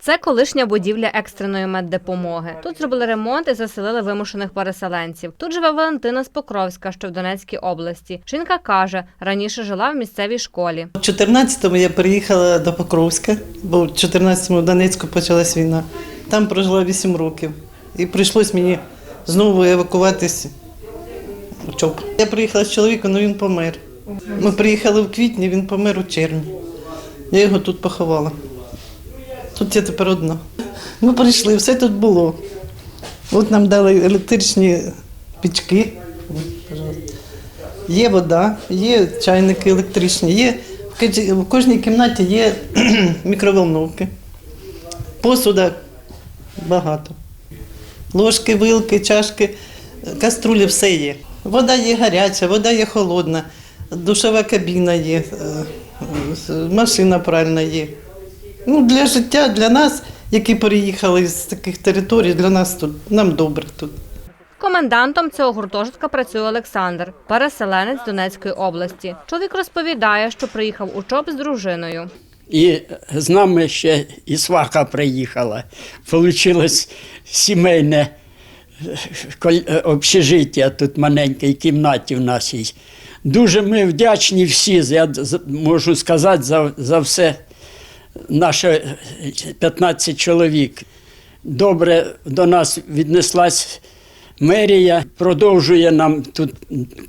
Це колишня будівля екстреної меддепомоги. Тут зробили ремонт і заселили вимушених переселенців. Тут живе Валентина з Покровська, що в Донецькій області. Жінка каже, раніше жила в місцевій школі. У 14-му я приїхала до Покровська, бо в 14-му в Донецьку почалась війна. Там прожила 8 років. І прийшлось мені знову ЧОП. Я приїхала з чоловіком, але він помер. Ми приїхали в квітні, він помер у червні. Я його тут поховала. Тут я тепер одна. Ми прийшли, все тут було. От нам дали електричні пічки. Є вода, є чайники електричні, є в кожній- кімнаті є мікроволновки. Посуда багато. Ложки, вилки, чашки, каструлі, все є. Вода є гаряча, вода є холодна, душова кабіна є, е, е, машина пральна є. Ну, для життя, для нас, які переїхали з таких територій, для нас тут нам добре тут. Комендантом цього гуртожитка працює Олександр, переселенець Донецької області. Чоловік розповідає, що приїхав у ЧОП з дружиною. І з нами ще і сваха приїхала. Получилось сімейне общежиття тут маленькій кімнаті в нашій. Дуже ми вдячні всі, я з- можу сказати, за, за все наше 15 чоловік. Добре до нас віднеслась мерія, продовжує нам тут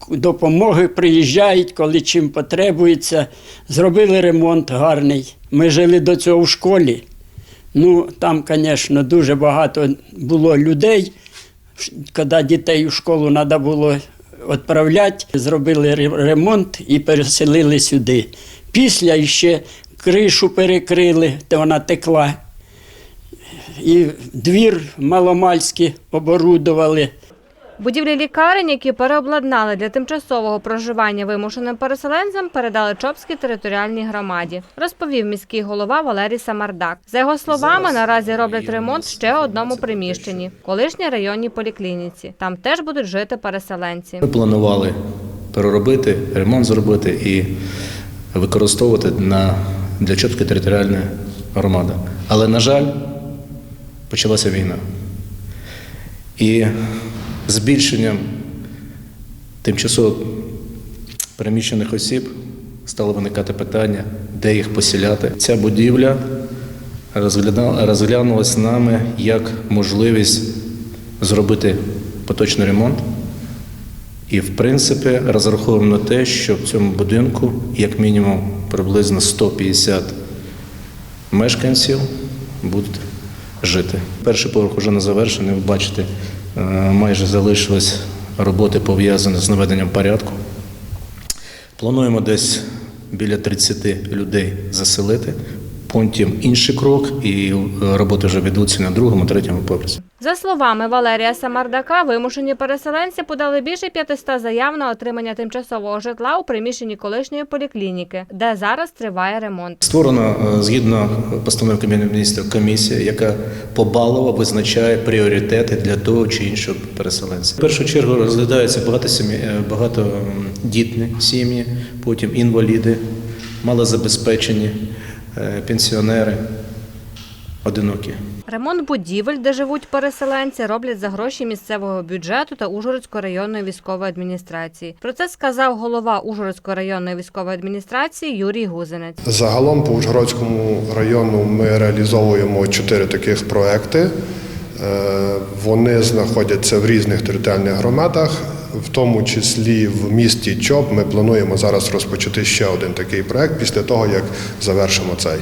допомоги, приїжджають, коли чим потребується. Зробили ремонт гарний. Ми жили до цього в школі. Ну, там, звісно, дуже багато було людей. Коли дітей у школу треба було відправляти, зробили ремонт і переселили сюди. Після ще кришу перекрили, де вона текла. І двір маломальський оборудували. Будівлі лікарень, які переобладнали для тимчасового проживання вимушеним переселенцям, передали Чопській територіальній громаді, розповів міський голова Валерій Самардак. За його словами, наразі роблять ремонт ще одному приміщенні колишній районній поліклініці. Там теж будуть жити переселенці. Ми планували переробити, ремонт зробити і використовувати на, для Чопської територіальної громади. Але, на жаль, почалася війна. І збільшенням тимчасово переміщених осіб стало виникати питання, де їх поселяти. Ця будівля розглянулась нами як можливість зробити поточний ремонт. І, в принципі, розраховуємо на те, що в цьому будинку, як мінімум, приблизно 150 мешканців будуть жити. Перший поверх вже не завершений. Ви бачите, е, майже залишились роботи пов'язані з наведенням порядку. Плануємо десь біля 30 людей заселити. Потім інший крок, і е, роботи вже ведуться на другому, третьому поверсі. За словами Валерія Самардака, вимушені переселенці подали більше 500 заяв на отримання тимчасового житла у приміщенні колишньої поліклініки, де зараз триває ремонт. Створена е, згідно постанови Кабінету міністрів комісія, яка побалово визначає пріоритети для того чи іншого переселенця. В першу чергу розглядаються багато сім'ї, е, багатодітні сім'ї, потім інваліди, малозабезпечені, пенсіонери, одинокі. Ремонт будівель, де живуть переселенці, роблять за гроші місцевого бюджету та Ужгородської районної військової адміністрації. Про це сказав голова Ужгородської районної військової адміністрації Юрій Гузинець. Загалом по Ужгородському району ми реалізовуємо чотири таких проекти. Е, Вони знаходяться в різних територіальних громадах, в тому числі в місті Чоп. Ми плануємо зараз розпочати ще один такий проект після того, як завершимо цей.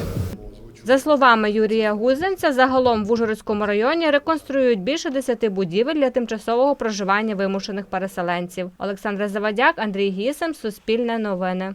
За словами Юрія Гузенця, загалом в Ужгородському районі реконструюють більше 10 будівель для тимчасового проживання вимушених переселенців. Олександра Завадяк, Андрій Гісем, Суспільне новини.